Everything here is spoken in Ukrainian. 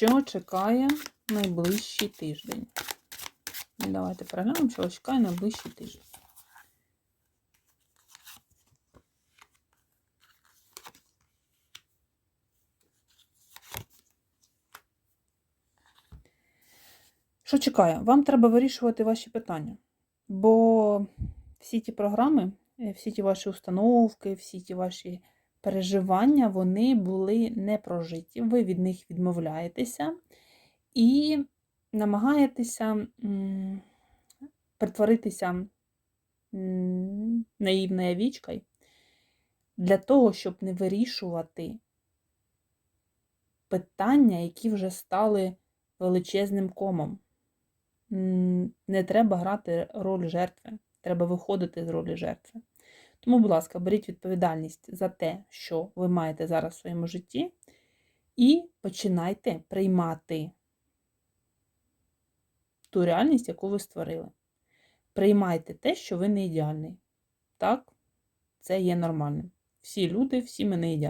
Що чекає найближчий тиждень? Давайте переглянемо, що чекає найближчий тиждень. Що чекає? Вам треба вирішувати ваші питання. Бо всі ті програми, всі ті ваші установки, всі ті ваші переживання, вони були не прожиті. Ви від них відмовляєтеся і намагаєтеся притворитися наївною вічкою для того, щоб не вирішувати питання, які вже стали величезним комом. Не треба грати роль жертви, треба виходити з ролі жертви. Тому, будь ласка, беріть відповідальність за те, що ви маєте зараз в своєму житті, і починайте приймати ту реальність, яку ви створили. Приймайте те, що ви не ідеальний. Так, це є нормальним. Всі люди, всі ми не ідеальні.